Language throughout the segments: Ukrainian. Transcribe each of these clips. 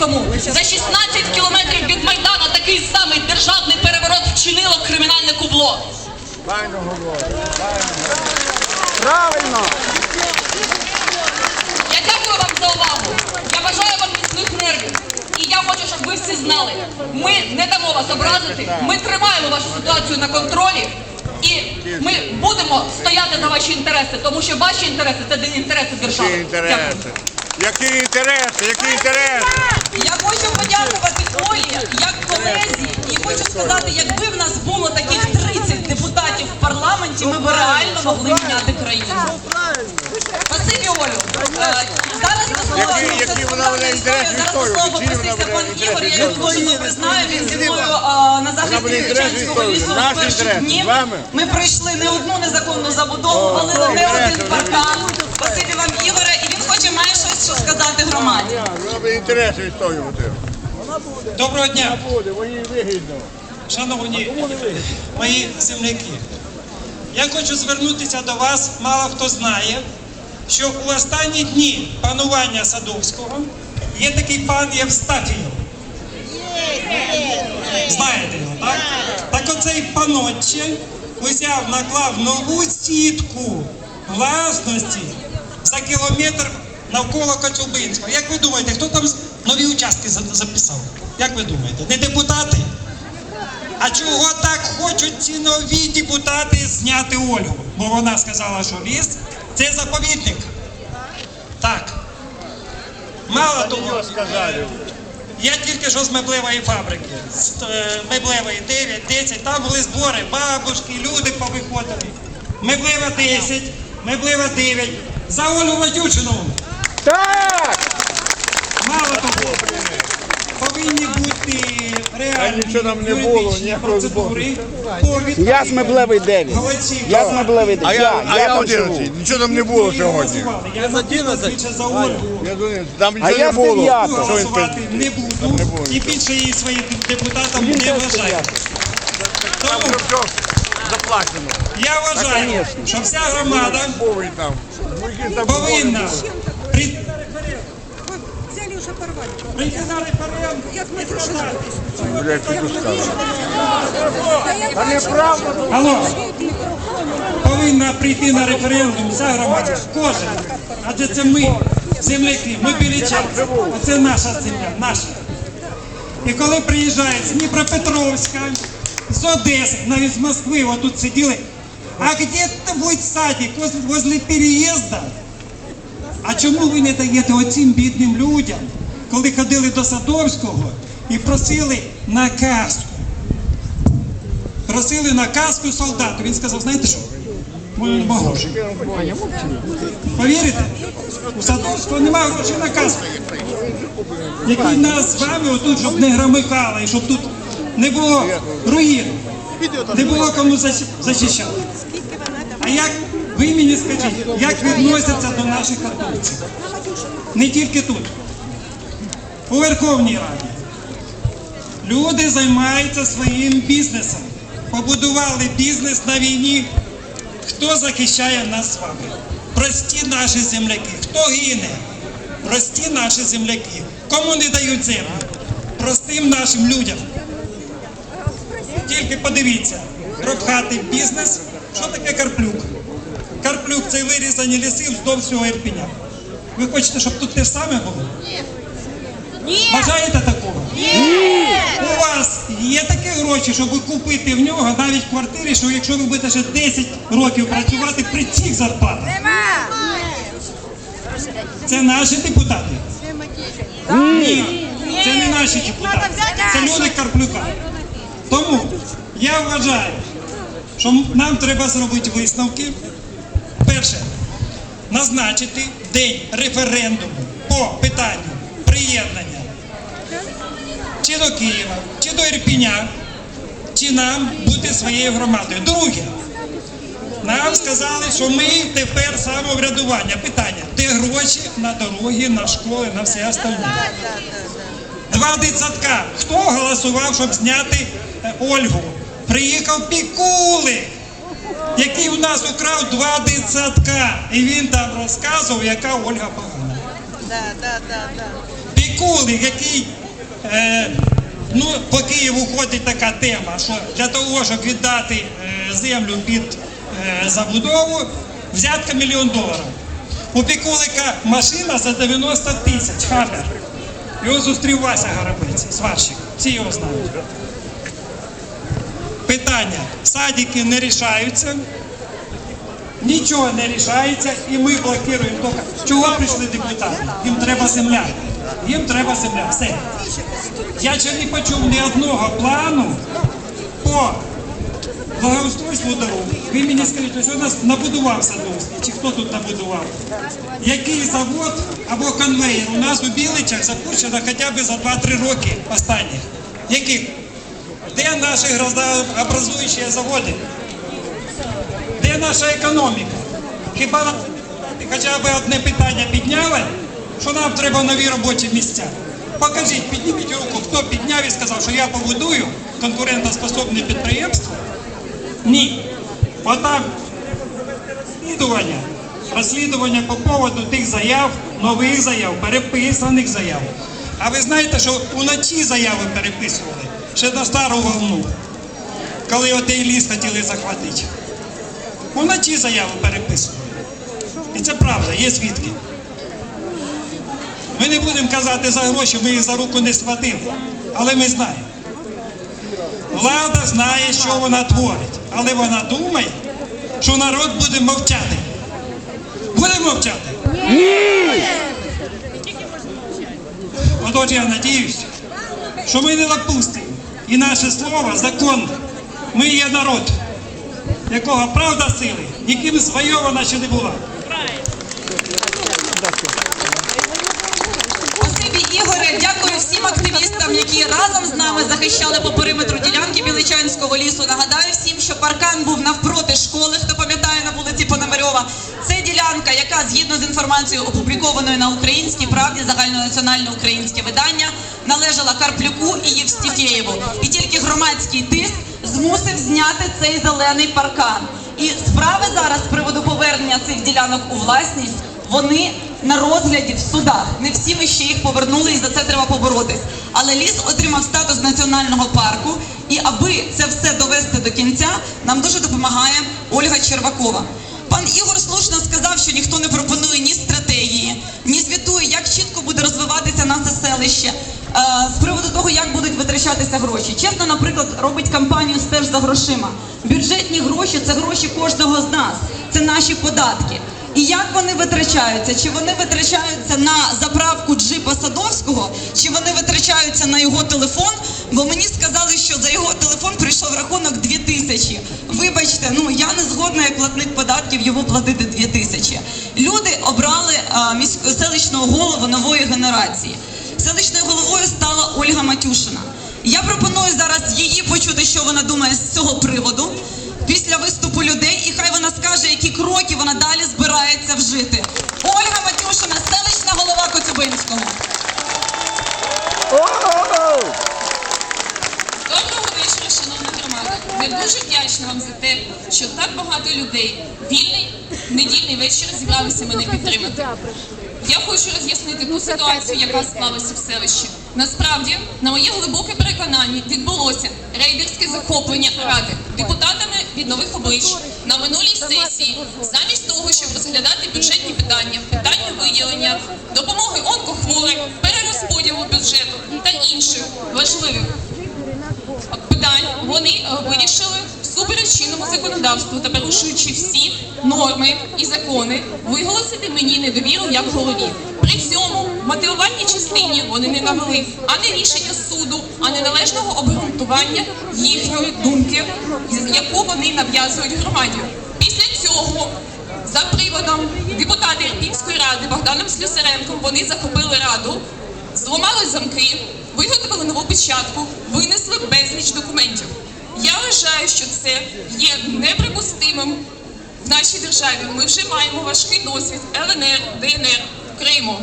Кропивницькому за 16 кілометрів від Майдана такий самий державний переворот вчинило кримінальне кубло. Правильно! Я дякую вам за увагу. Я бажаю вам міцних нервів. І я хочу, щоб ви всі знали, ми не дамо вас образити, ми тримаємо вашу ситуацію на контролі. І ми будемо стояти за ваші інтереси, тому що ваші інтереси це інтереси держави. Які інтереси? Які інтереси? Які інтереси? Я хочу подякувати Олі як колезі і хочу сказати, якби в нас було таких 30 депутатів в парламенті, ми б реально могли міняти країну. Спасибі, Олю. Е, Зараз до слова попросився пан Ігор. Я його дуже добре знаю. Він зі мною на захисті відстоювати. лісу з перших днів. Ми пройшли не одну незаконну забудову, але не один паркан. Спасибі вам, Ігоре, що сказати громаді. Вона буде інтереси відстоювати. Доброго дня, Буде, мені вигідно. шановні мої земляки. Я хочу звернутися до вас. Мало хто знає, що у останні дні панування Садовського є такий пан Євстафієв. Знаєте його, так? Так оцей панотче узяв, наклав нову сітку власності за кілометр навколо Коцюбинського. Як ви думаєте, хто там нові участки записав? Як ви думаєте? Не депутати? А чого так хочуть ці нові депутати зняти Ольгу? Бо вона сказала, що ліс це заповідник. Так. Мало того, я тільки що з меблевої фабрики. З е, меблевої 9, 10, там були збори, бабушки, люди повиходили. Меблева 10, меблева 9. За Олю Вадючину. Так! Мало того, повинні бути реальні нічого нам не було, юридичні ніякого процедури. Я з меблевий 9. Голосів. Я з меблевий 9. А я, а я там живу. 11. Нічого там не було сьогодні. Я за 11 за Ольгу. Я думаю, Там А нічого я не з було. дев'ятого. Що він Голосувати не буду і більше її своїм депутатам не вважаю. Тому все заплачено. я вважаю, що вся громада Був там. Там повинна при- Взяли уже порвали. прийти на референдум Як ми. Блядь, ти сказав. Та неправда. Алло, повинна прийти на референдум вся громада, кожен. Адже це ми, земляки, ми білічанці. Оце наша земля, наша. І коли приїжджають з Дніпропетровська, з Одеси, навіть з Москви, отут сиділи, а где-то будет садик возле переїзда. А чому ви не даєте оцим бідним людям, коли ходили до Садовського і просили на казку? Просили на казку солдату. Він сказав, знаєте що? Повірите? У Садовського немає грошей на казку. Який нас з вами отут, щоб не громихало і щоб тут не було руїн, не було кому захищати. А як ви мені скажіть, як відносяться до наших атовців? Не тільки тут, у Верховній Раді. Люди займаються своїм бізнесом. Побудували бізнес на війні. Хто захищає нас з вами? Прості наші земляки. Хто гине? Прості наші земляки. Кому не дають землю? Простим нашим людям. Тільки подивіться, пропхати бізнес. Що таке Карплюк? Карплюк це вирізані ліси вздовж всього Ірпіня. Ви хочете, щоб тут те ж саме було? Ні. Бажаєте такого? Ні. У вас є такі гроші, щоб купити в нього навіть квартири, що якщо ви будете ще 10 років працювати при цих зарплатах. Це наші депутати? Ні. Це не наші депутати. Це люди Карплюка. Тому я вважаю, що нам треба зробити висновки. Перше, назначити день референдуму по питанню приєднання чи до Києва, чи до Ірпіня, чи нам бути своєю громадою. Друге, нам сказали, що ми тепер самоврядування. Питання, де гроші на дороги, на школи, на все остальне. Два дитсадка. Хто голосував, щоб зняти е, Ольгу? Приїхав Пікулик, який у нас украв два дитсадка. І він там розказував, яка Ольга погана. Пікулик, який е, ну, по Києву ходить така тема, що для того, щоб віддати е, землю під е, забудову, взятка мільйон доларів. У Пікулика машина за 90 тисяч, хаммер. Його зустрів Вася Горобець, сварщик. Всі його знають. Питання. Садики не рішаються, нічого не рішається, і ми блокуємо тільки. Чого прийшли депутати? Їм треба земля. Їм треба земля. Все. Я ще не почув ні одного плану по благоустройству дорог. Ви мені скажіть, що у нас набудував Садовський, чи хто тут набудував? Який завод або конвейер у нас у Біличах запущено хоча б за 2-3 роки останніх? Яких? Де наші градообразуючі заводи? Де наша економіка? Хіба нам хоча б одне питання підняли, що нам треба нові робочі місця? Покажіть, підніміть руку, хто підняв і сказав, що я побудую конкурентоспособне підприємство? Ні. Отам розслідування. Розслідування по поводу тих заяв, нових заяв, переписаних заяв. А ви знаєте, що уночі заяви переписували ще на стару волну, коли отей ліс хотіли захватити. Уночі заяви переписували. І це правда, є свідки. Ми не будемо казати за гроші, ми їх за руку не схватили. Але ми знаємо. Влада знає, що вона творить, але вона думає, що народ буде мовчати. Буде мовчати? Ні! Отож я надіюсь, що ми не допустимо. І наше слово закон. Ми є народ, якого правда сили, ніким звойована ще не була. Дякую всім активістам, які разом з нами захищали по периметру ділянки Біличанського лісу. Нагадаю всім, що паркан був навпроти школи, Це яка згідно з інформацією, опублікованою на українській правді, загальнонаціональне українське видання, належала Карплюку і Євстіфєєву. І тільки громадський тиск змусив зняти цей зелений паркан. І справи зараз з приводу повернення цих ділянок у власність вони на розгляді в судах. Не всі ми ще їх повернули, і за це треба поборотись. Але ліс отримав статус національного парку, і аби це все довести до кінця, нам дуже допомагає Ольга Червакова. Пан Ігор слушно сказав, що ніхто не пропонує ні стратегії, ні звітує, як чітко буде розвиватися наше селище. е, З приводу того, як будуть витрачатися гроші. Чесно, наприклад, робить кампанію стеж за грошима. Бюджетні гроші це гроші кожного з нас, це наші податки. І як вони витрачаються? Чи вони витрачаються на заправку джипа Садовського, чи вони витрачаються на його телефон? Бо мені сказали, що за його телефон прийшов рахунок 2 тисячі. Вибачте, ну я не згодна як платник податків йому платити 2 тисячі. Люди обрали а, міського селищного голову нової генерації. Селищною головою стала Ольга Матюшина. Я пропоную зараз її почути, що вона думає з цього приводу після виступу людей, і хай вона скаже, які кроки вона далі збирається вжити. Ольга Матюшина, селищна голова Коцюбинського. Доброго вечора, шановна громада. Ми дуже вдячні вам за те, що так багато людей вільний недільний вечір зібралися мене підтримати. Я хочу роз'яснити ту ситуацію, яка склалася в селищі. Насправді, на моє глибоке переконання, відбулося рейдерське захоплення ради депутатами від нових облич на минулій сесії, замість того, щоб розглядати бюджетні питання, питання виділення, допомоги онкохворим, перерозподілу бюджету та інших важливих питань вони е, вирішили всупереч чинному законодавству та порушуючи всі норми і закони, виголосити мені недовіру як голові. При цьому мотивувальній частині вони не навели ані рішення суду, ані належного обґрунтування їхньої думки, яку вони нав'язують громаді. Після цього за приводом депутата Ірпінської ради Богданом Слюсаренком вони захопили раду, зламали замки, виготовили нову печатку, винесли безліч документів. Я вважаю, що це є неприпустимим в нашій державі. Ми вже маємо важкий досвід ЛНР, ДНР, Криму.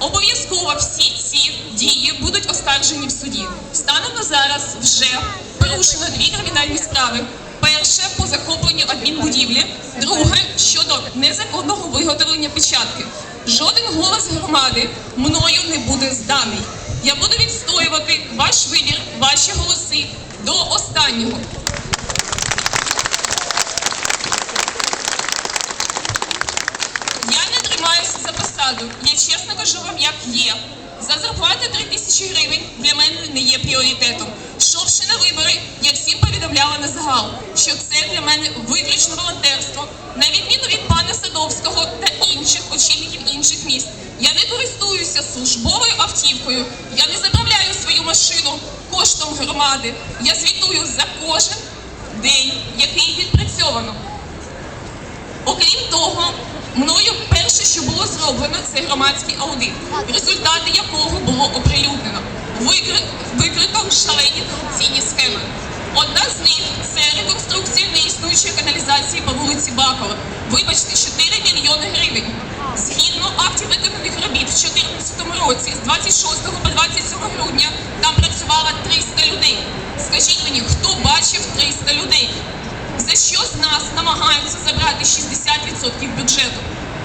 Обов'язково всі ці дії будуть оскаржені в суді. Станом на зараз вже порушено дві кримінальні справи. Перше по захопленню адмінбудівлі, друге щодо незаконного виготовлення печатки. Жоден голос громади мною не буде зданий. Я буду відстоювати ваш вибір, ваші голоси до останнього. Я не тримаюся за посаду. Я кажу вам, як є. За зарплати 3 тисячі гривень для мене не є пріоритетом. Йшовши на вибори, я всім повідомляла на загал, що це для мене виключно волонтерство. На відміну від пана Садовського та інших очільників інших міст, я не користуюся службовою автівкою. Я не заправляю свою машину коштом громади. Я звітую за кожен день, який відпрацьовано. Окрім того, мною зроблено, це громадський аудит, результати якого було оприлюднено. Викрито шалені корупційні схеми. Одна з них це реконструкція неіснуючої каналізації по вулиці Бакова. Вибачте, 4 мільйони гривень. Згідно актів виконаних робіт в 2014 році, з 26 по 27 грудня, там працювало 300 людей. Скажіть мені, хто бачив 300 людей? За що з нас намагаються забрати 60% бюджету?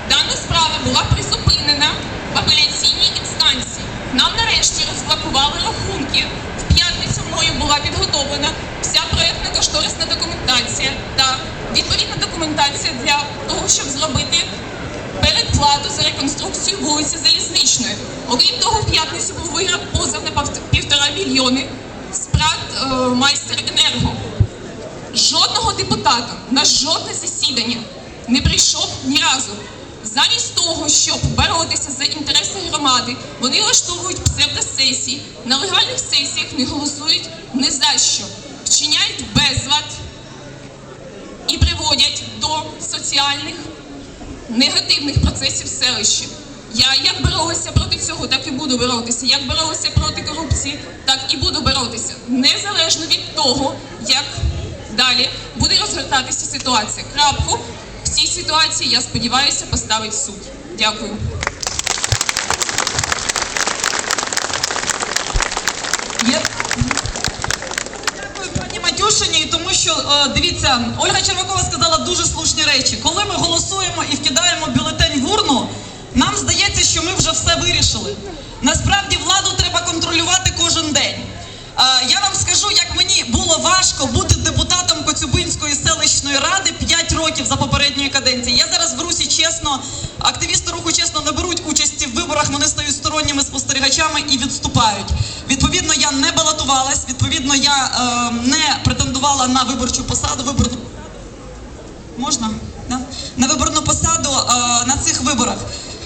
Дана справа була призупинена в апеляційній інстанції. Нам нарешті розблокували рахунки. В п'ятницю мною була підготовлена вся проєктна кошторисна документація та відповідна документація для того, щоб зробити передплату за реконструкцію вулиці Залізничної. Окрім того, в п'ятницю був виграв позов на півтора мільйони з ПРАТ е, майстер енерго. Жодного депутата на жодне засідання не прийшов ні разу. Замість того, щоб боротися за інтереси громади, вони влаштовують псевдосесії, на легальних сесіях не голосують ні за що, вчиняють безлад і приводять до соціальних негативних процесів селищі. Я як боролася проти цього, так і буду боротися. Як боролася проти корупції, так і буду боротися. Незалежно від того, як далі буде розгортатися ситуація. Крапку в цій ситуації, я сподіваюся, поставить суд. Дякую. Дякую пані Матюшині, тому що е, дивіться, Ольга Червакова сказала дуже слушні речі. Коли ми голосуємо і вкидаємо бюлетень в урну, нам здається, що ми вже все вирішили. Насправді владу треба контролювати кожен день. Я вам скажу, як мені було важко бути депутатом Коцюбинської селищної ради 5 років за попередньої каденції. Я зараз в Русі чесно, активісти руху чесно не беруть участі в виборах, вони стають сторонніми спостерігачами і відступають. Відповідно, я не балотувалась, відповідно, я е, не претендувала на виборчу посаду. Виборну можна? Да? На виборну посаду е, на цих виборах.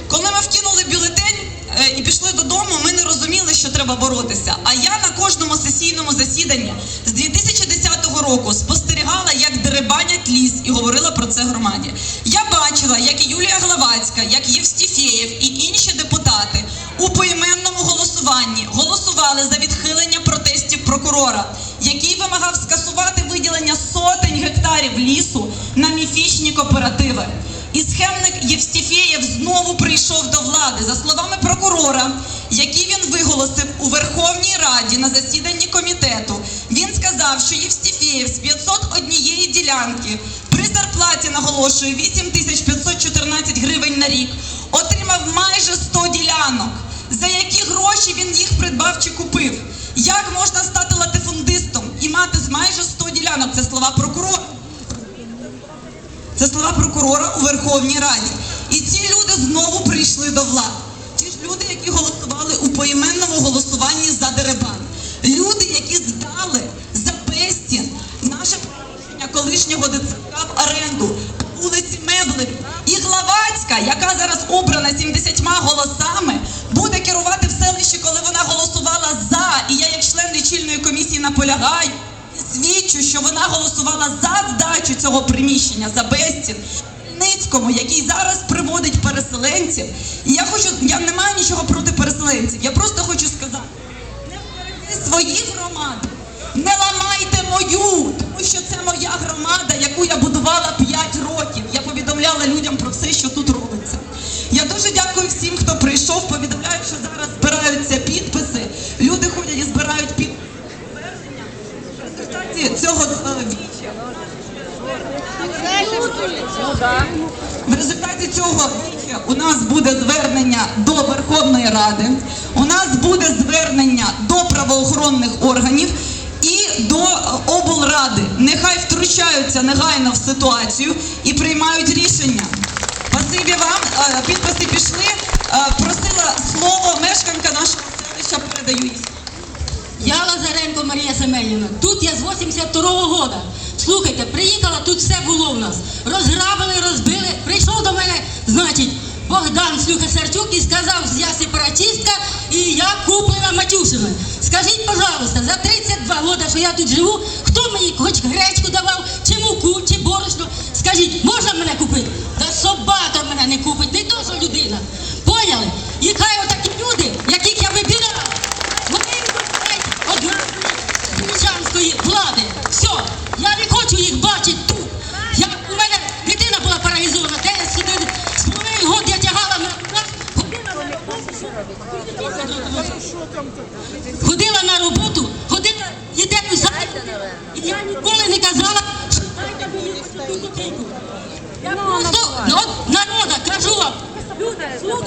Коли ми вкинули бюлетень е, і пішли додому, ми не розуміли, що треба боротися. А я на кожному сесійному засіданні з 2010 року спостерігала, як деребанять ліс і говорила про це громаді. Я бачила, як і Юлія Главацька, як Євстіфєєв і інші депутати у поіменному голосуванні голосували за відхилення протестів прокурора, який вимагав скасувати виділення сотень гектарів лісу на міфічні кооперативи. І схемник Євстіфєєв знову прийшов до влади. За словами прокурора, які він виголосив у Верховній Раді на засіданні комітету, він сказав, що Євстіфєєв з 501 ділянки при зарплаті наголошую 8514 гривень на рік отримав майже 100 ділянок. За які гроші він їх придбав чи купив? Як можна стати латифундистом і мати з майже 100 ділянок? Це слова прокурора. Це слова прокурора у Верховній Раді. І ці люди знову прийшли до влади. Ті ж люди, які голосували у поіменному голосуванні за деребан. Люди, які здали за безцін наше приміщення колишнього ДЦК в оренду по вулиці Меблеві. І Главацька, яка зараз обрана 70 голосами, буде керувати в селищі, коли вона голосувала за. І я, як член лічильної комісії, наполягаю свідчу, що вона голосувала за здачу цього приміщення за безцін. Ницькому, який зараз приводить переселенців. І я хочу, я не маю нічого проти переселенців. Я просто хочу сказати, не вберегти свої громади, не ламайте мою, тому що це моя громада, яку я будувала 5 років. Я повідомляла людям про все, що тут робиться. В результаті цього у нас буде звернення до Верховної Ради, у нас буде звернення до правоохоронних органів і до облради. Нехай втручаються негайно в ситуацію і приймають рішення. Спасибі вам. Е, Підписи пішли. Е, Просила слово мешканка нашого селища. Передаю їй. Я Лазаренко Марія Семенівна. Тут я з 82-го года. Слухайте, приїхала, тут все було в нас. Розграбили, розбили. Прийшов до мене, значить, Богдан Слюхасарчук і сказав, я сепаратистка і я куплена Матюшина. Скажіть, пожалуйста, за 32 года, що я тут живу, хто мені хоч гречку давав, чи муку, чи борошно? Скажіть, можна мене купити? Та собака мене не купить, не то, що людина. Поняли? І хай